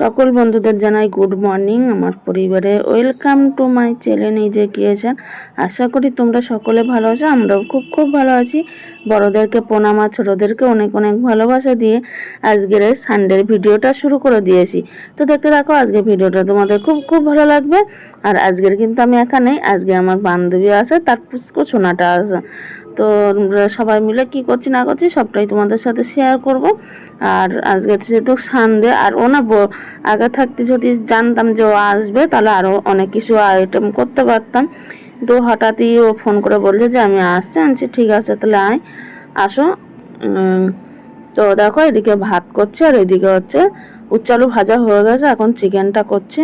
সকল বন্ধুদের জানাই গুড মর্নিং আমার পরিবারে ওয়েলকাম টু মাই চ্যানেল যে গিয়েছেন আশা করি তোমরা সকলে ভালো আছো, আমরাও খুব খুব ভালো আছি। বড়োদেরকে প্রণাম আর ছোটোদেরকে অনেক অনেক ভালোবাসা দিয়ে আজকের সানডের ভিডিওটা শুরু করে দিয়েছি। তো দেখতে থাকো, আজকের ভিডিওটা তোমাদের খুব খুব ভালো লাগবে। আর আজকের কিন্তু আমি একা নেই আজকে আমার বান্ধবী আছে, তার পুষ্কো সোনাটা আছে। তো সবাই মিলে কি করছি না করছি সবটাই তোমাদের সাথে শেয়ার করব। আর আজকে যেহেতু সানডে আর ও না আগে থাকতে যদি জানতাম যে ও আসবে, তাহলে আরও অনেক কিছু আইটেম করতে পারতাম। তো হঠাৎই ও ফোন করে বলছে যে আমি আসছি। আনছি ঠিক আছে, তাহলে আয়, আসো। তো দেখো, এদিকে ভাত করছে, আর এদিকে হচ্ছে উচ্চালু ভাজা হয়ে গেছে। এখন চিকেনটা করছি।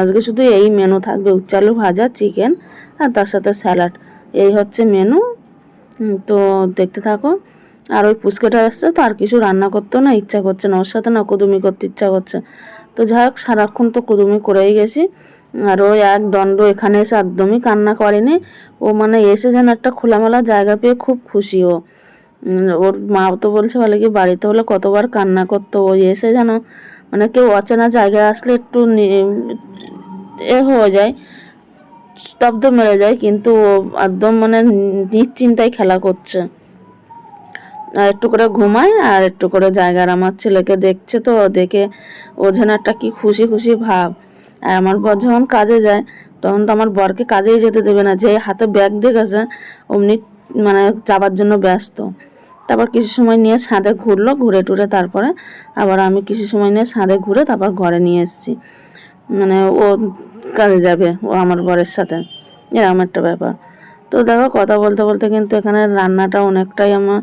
আজকে শুধু এই মেনু থাকবে, উচ্চালু ভাজা, চিকেন, আর তার সাথে স্যালাড এই হচ্ছে মেনু তো দেখতে থাকো। আর ওই পুচকেটা আসছে তো আর কিছু রান্না করতেও না ইচ্ছা করছে না। ওর সাথে না কুদুমি করতে ইচ্ছা করছে। তো যাই হোক, সারাক্ষণ তো কুদুমি করেই গেছি। আর ওই এক দণ্ড এখানে এসে একদমই কান্না করেনি। ও মানে এসে যেন একটা খোলামেলা জায়গা পেয়ে খুব খুশি ও। ওর মা তো বলছে, বলে কি বাড়িতে হলে কতবার কান্না করতো। ওই এসে যেন মানে কেউ অচেনা জায়গায় আসলে একটু এ হয়ে যায়। স্তব্ধ মেরে যায়, কিন্তু একদম মানে নিশ্চিন্তায় খেলা করছে। আর একটু করে ঘুমায় আর একটু করে জায়গার আমার ছেলেকে দেখছে তো, দেখে ও যেন একটা কি খুশি খুশি ভাব। আর আমার বর যখন কাজে যায়, তখন তো আমার বরকে কাজেই যেতে দেবে না, যে হাতে ব্যাগ দেখেছে অমনি মানে যাবার জন্য ব্যস্ত। তারপর কিছু সময় নিয়ে ছাদে ঘুরলো, ঘুরে টুরে তারপরে আবার আমি কিছু সময় নিয়ে ছাদে ঘুরে তারপর ঘরে নিয়ে এসেছি। মানে ও কাজে যাবে, ও আমার বরের সাথে। এরকম একটা ব্যাপার। তো দেখো, কথা বলতে বলতে কিন্তু এখানে রান্নাটা অনেকটাই আমার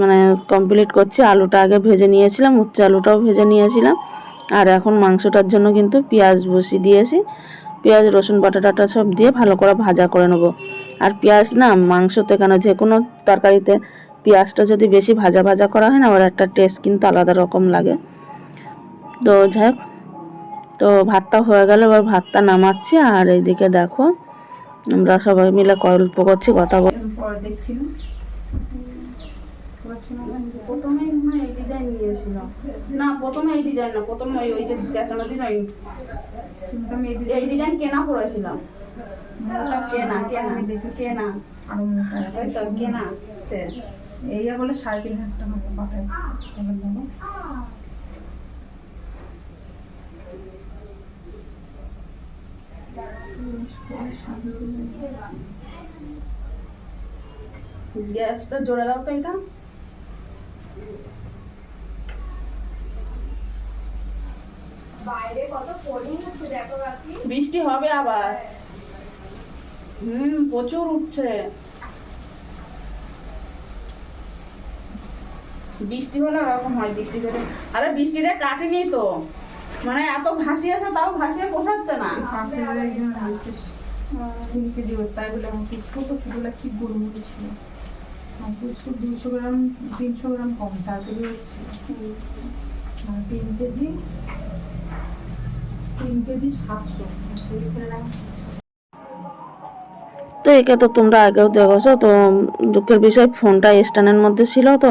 মানে কমপ্লিট করছি। আলুটা আগে ভেজে নিয়েছিলাম উচ্চ আলুটাও ভেজে নিয়েছিলাম। আর এখন মাংসটার জন্য কিন্তু পেঁয়াজ বসিয়ে দিয়েছি। পেঁয়াজ, রসুন বাটাটাটা সব দিয়ে ভালো করে ভাজা করে নেব। আর পেঁয়াজ না, মাংসতে কেন যে কোনো তরকারিতে পেঁয়াজটা যদি বেশি ভাজা ভাজা করা হয় না, ওর একটা টেস্ট কিন্তু আলাদা রকম লাগে। তো যাই হোক তো ভাতটা হয়ে গেল এবার ভাতটা নামাচ্ছি। আর এইদিকে দেখো আমরা সবাই মিলে গল্প করছি কথা বল পরে দেখছিলাম। প্রথমে এই ডিজাইন নিয়েছিল না প্রথমে এই ডিজাইন না প্রথমে ওই ওই যে পেঁচানো ডিজাইন আমি এই ডিজাইন কেনা পড়েছিলাম। কেনা কেনা কেনা। আরও মোটা ওই তো কেনা। সে বলে সাড়ে তিন হাজার টাকা পাঠায় এবার বলো গ্যাসটা জোরে দাও তো এটা। বৃষ্টি হবে আবার। হুম প্রচুর উঠছে। বৃষ্টি হলে ওরকম হয় বৃষ্টি হলে আরে বৃষ্টিটা কাটেনি তো। মানে এত ভাসিয়েছে তাও ভাসিয়ে পোষাচ্ছে না। কেজি ওর, তাই বলে গরুমুড়ি ছিল দুশো গ্রাম তিনশো গ্রাম কম চার কেজি হচ্ছে আর তিন কেজি তিন কেজি সাতশো তো একে তো তোমরা আগেও দেখেছ তো দুঃখের বিষয় ফোনটা স্ট্যান্ডের মধ্যে ছিল তো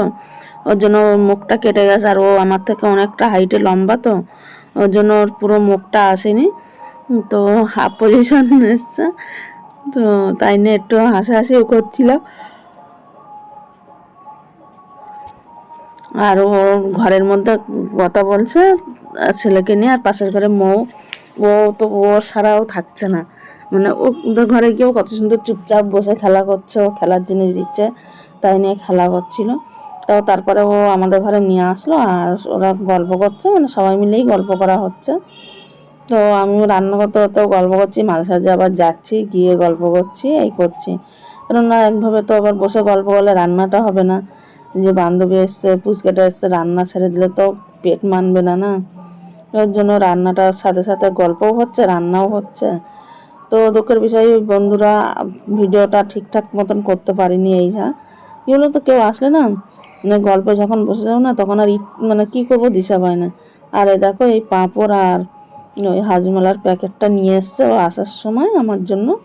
ওর জন্য মুখটা কেটে গেছে আর ও আমার থেকে অনেকটা হাইটে লম্বা তো ওর জন্য ওর পুরো মুখটা আসেনি। তো হাফ পজিশন এসছে। তো তাই নিয়ে একটু হাসাহাসিও করছিলাম। আর ও ঘরের মধ্যে কথা বলছে ছেলেকে নিয়ে আর পাশের ঘরে মৌ। ও তো ও ছাড়াও থাকছে না। মানে ও ওদের ঘরে গিয়েও কত সুন্দর চুপচাপ বসে খেলা করছে, ও খেলার জিনিস দিচ্ছে, তাই নিয়ে খেলা করছিল। তো তারপরে ও আমাদের ঘরে নিয়ে আসলো, আর ওরা গল্প করছে মানে সবাই মিলেই গল্প করা হচ্ছে। তো আমি রান্না করতে করতে গল্প করছি, মাঝে সাঝে আবার যাচ্ছি, গিয়ে গল্প করছি, এই করছি। কারণ না, একভাবে তো আবার বসে গল্প করলে রান্নাটা হবে না। যে বান্ধবী এসছে, পুচকেটা এসছে, রান্না ছেড়ে দিলে তো পেট মানবে না না? ওর জন্য রান্নাটার সাথে সাথে গল্পও হচ্ছে, রান্নাও হচ্ছে। তো দুঃখের বিষয়ে, বন্ধুরা, ভিডিওটা ঠিকঠাক মতন করতে পারিনি এই যা। এগুলো তো, কেউ আসলে না? মানে গল্পে যখন বসে যাও না, তখন আর মানে কি করব, দিশা পায় না। আর এই দেখো, এই পাঁপড় আর ওই হাজমালার প্যাকেটটা নিয়ে এসছে, ও আসার সময় আমার জন্য।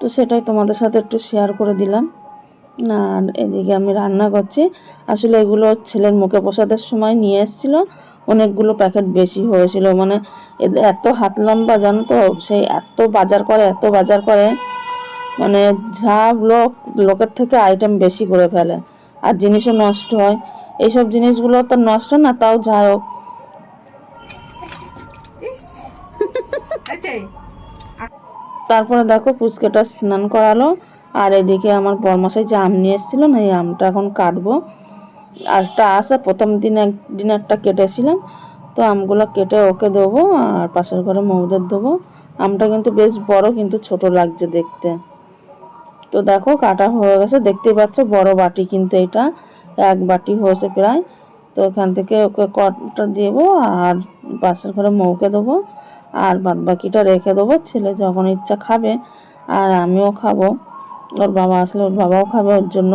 তো সেটাই তোমাদের সাথে একটু শেয়ার করে দিলাম। আর এদিকে আমি রান্না করছি। আসলে এগুলো ছেলের মুখে প্রসাদের সময় নিয়ে এসেছিল। অনেকগুলো প্যাকেট বেশি হয়েছিল। মানে এত হাত লম্বা, জানো তো? সেই এত বাজার করে, এত বাজার করে। মানে যা লোক, লোকের থেকে আইটেম বেশি করে ফেলে। আর জিনিসও নষ্ট হয়। এইসব জিনিসগুলো তো নষ্ট না, তাও যাই হোক। তারপরে দেখো পুচকেটা স্নান করালো, আর এদিকে আমার বরমশাই যে আম নিয়ে এসেছিল না, এই আমটা এখন কাটবো। আর একটা আছে, প্রথম দিন একদিন একটা কেটেছিলাম, তো আমগুলো কেটে ওকে দেবো, আর পাশের ঘরে মৌদের দেবো। আমটা কিন্তু বেশ বড়, কিন্তু ছোট লাগছে দেখতে। তো দেখো, কাটা হয়ে গেছে, দেখতেই পাচ্ছ, বড় বাটি কিন্তু এটা, এক বাটি হয়েছে প্রায়। তো এখান থেকে ওকে কটা দেবো, আর পাশের ঘরে মৌকে দেবো। আর বাদ বাকিটা রেখে দেবো। ছেলে যখন ইচ্ছা খাবে, আর আমিও খাব। ওর বাবা আসলে ওর বাবাও খাবে, ওর জন্য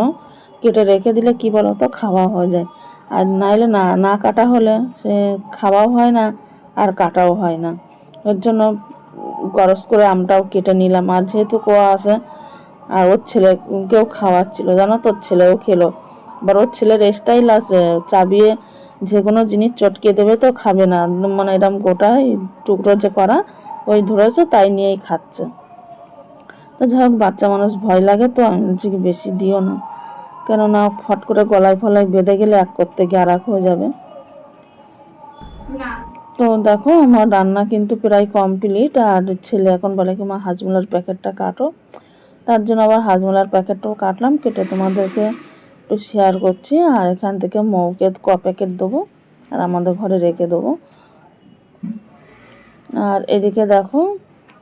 কেটে রেখে দিলে কি বলো তো খাওয়া হয়ে যায়। আর নাইলে না না কাটা হলে সে খাওয়াও হয় না, আর কাটাও হয় না। ওর জন্য গরস করে আমটাও কেটে নিলাম। আর যেহেতু কোয়া আছে, আর ওর ছেলেকেও খাওয়াচ্ছিল, জানো তো? ওর ছেলেও খেলো। এবার ওর ছেলের স্টাইল আছে চাবিয়ে যে কোনো জিনিস চটকে দেবে তো খাবে না। মানে এরকম গোটায় টুকরো যে করা, ওই ধরেছে, তাই নিয়েই খাচ্ছে। তো যাই হোক, বাচ্চা মানুষ ভয় লাগে তো, আমি বলছি কি বেশি দিও না। কেননা ফট করে গলায় ফলায় বেঁধে গেলে এক করতে গিয়ে আর হয়ে যাবে। তো দেখো, আমার রান্না কিন্তু প্রায় কমপ্লিট, আর ছেলে এখন বলে কি, মা, হাজমোলার প্যাকেটটা কাটো। তার জন্য আবার হাজমোলার প্যাকেটটাও কাটলাম, কেটে তোমাদেরকে একটু শেয়ার করছি আর এখান থেকে মৌকে ক প্যাকেট দেবো আর আমাদের ঘরে রেখে দেবো। আর এদিকে দেখো,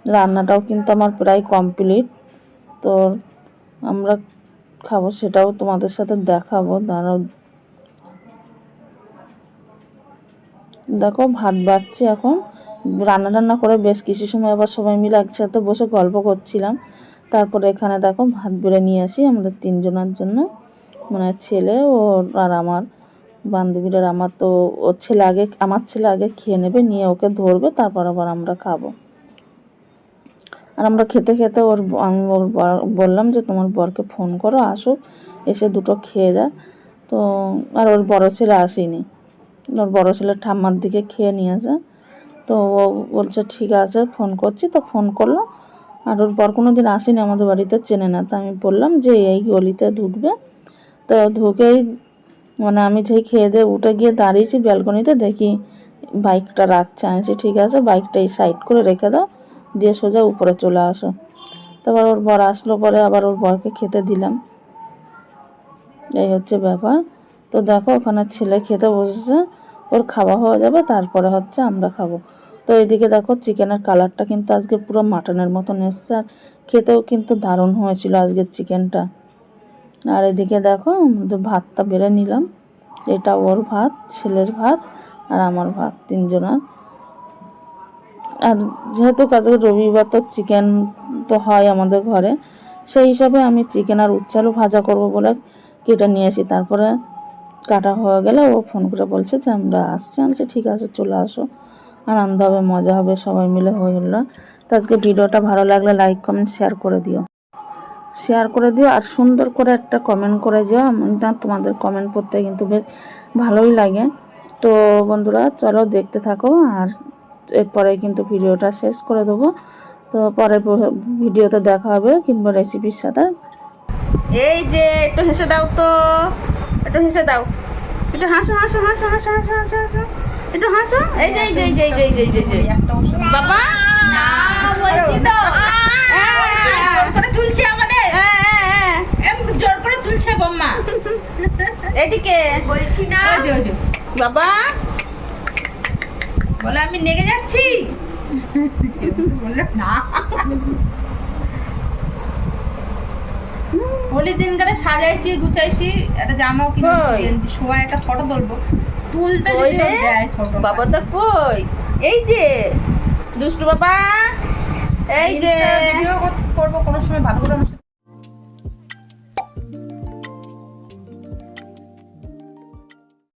রান্নাটাও কিন্তু আমার প্রায় কমপ্লিট তো আমরা খাব, সেটাও তোমাদের সাথে দেখাবো। দাঁড়াও। দেখো, ভাত বাড়ছি এখন। রান্না টান্না করে বেশ কিছু সময় আবার সবাই মিলে একসাথে বসে গল্প করছিলাম। তারপরে এখানে দেখো, ভাত বেড়ে নিয়ে আসি আমাদের তিনজনের জন্য। মানে ছেলে ও আর আমার বান্ধবীর আমার তো ওর ছেলে আগে, আমার ছেলে আগে খেয়ে নেবে, নিয়ে ওকে ধরবে, তারপর আবার আমরা খাব। আর আমরা খেতে খেতে ওর আমি ওর বললাম যে তোমার বরকে ফোন করো, আসুক, এসে দুটো খেয়ে যায় তো আর ওর বড় ছেলে আসেনি। ওর বড় ছেলে ঠাম্মার দিকে খেয়ে নিয়েছে তো ও বলছে, ঠিক আছে, ফোন করছি। তো ফোন করল। আর ওর বর কোনো দিন আসেনি আমাদের বাড়িতে, চেনে না। তো আমি বললাম যে এই গলিতে ঢুকবে। তো ঢুকেই মানে আমি যেই খেয়ে দিয়ে উঠে গিয়ে দাঁড়িয়েছি ব্যালকনিতে, দেখি বাইকটা রাখছে। আনছি ঠিক আছে, বাইকটা এই সাইড করে রেখে দাও, দিয়ে সোজা উপরে চলে আসো। তারপর ওর বর আসলো পরে, আবার ওর বরকে খেতে দিলাম। এই হচ্ছে ব্যাপার। তো দেখো, ওখানে ছেলে খেতে বসেছে, ওর খাওয়া হয়ে যাবে, তারপরে হচ্ছে আমরা খাব। তো এদিকে দেখো, চিকেনের কালারটা কিন্তু আজকে পুরো মাটনের মতন এসছে, আর খেতেও কিন্তু দারুণ হয়েছিল আজকের চিকেনটা। আর এদিকে দেখো ভাতটা বেড়ে নিলাম। এটা ওর ভাত, ছেলের ভাত আর আমার ভাত, তিনজনের। আর যেহেতু কাজে রবিবার, তো চিকেন তো হয় আমাদের ঘরে, সেই হিসাবে আমি চিকেন আর উচ্চালু ভাজা করব বলে কেটে নিয়ে আসি। তারপরে কাটা হয়ে গেলে ও ফোন করে বলছে যে, আমরা আসছি। আনছি ঠিক আছে, চলে আসো। আনন্দ হবে, মজা হবে, সবাই মিলে হয়ে গেল তো আজকে ভিডিওটা ভালো লাগলে লাইক কমেন্ট শেয়ার করে দিও। শেয়ার করে দিও আর সুন্দর করে একটা কমেন্ট করে দিও। আমি না তোমাদের কমেন্ট পড়তে কিন্তু বেশ ভালোই লাগে। তো বন্ধুরা চলো দেখতে থাকো আর এরপরে কিন্তু ভিডিওটা শেষ করে দেবো। তো পরের ভিডিওতে দেখা হবে কিংবা রেসিপির সাথে। এই যে একটু হেসে দাও তো। একটু হেসে দাও। একটু হাসো হাসো হাসো হাসো হাসো হাসো হাসো। একটু হাসো। এই যে এই যে এই যে এই যে এই যে বাবা! না বলছি তো জোর করে তুলছে আমাদের এম, জোর করে তুলছে বম্মা এদিকে বলছি না। বাবা বলে আমি নেগে যাচ্ছি। না। হোলির দিন করে সাজাইছি গুছাইছি একটা জামাও কিনে কই? গেঞ্জি শোয়া একটা ফটো তুলবো। তুলতে যদি বাবা তো কই? এই যে দুষ্টু বাবা। এই যে। ভিডিও করব কোনো সময় ভালো করে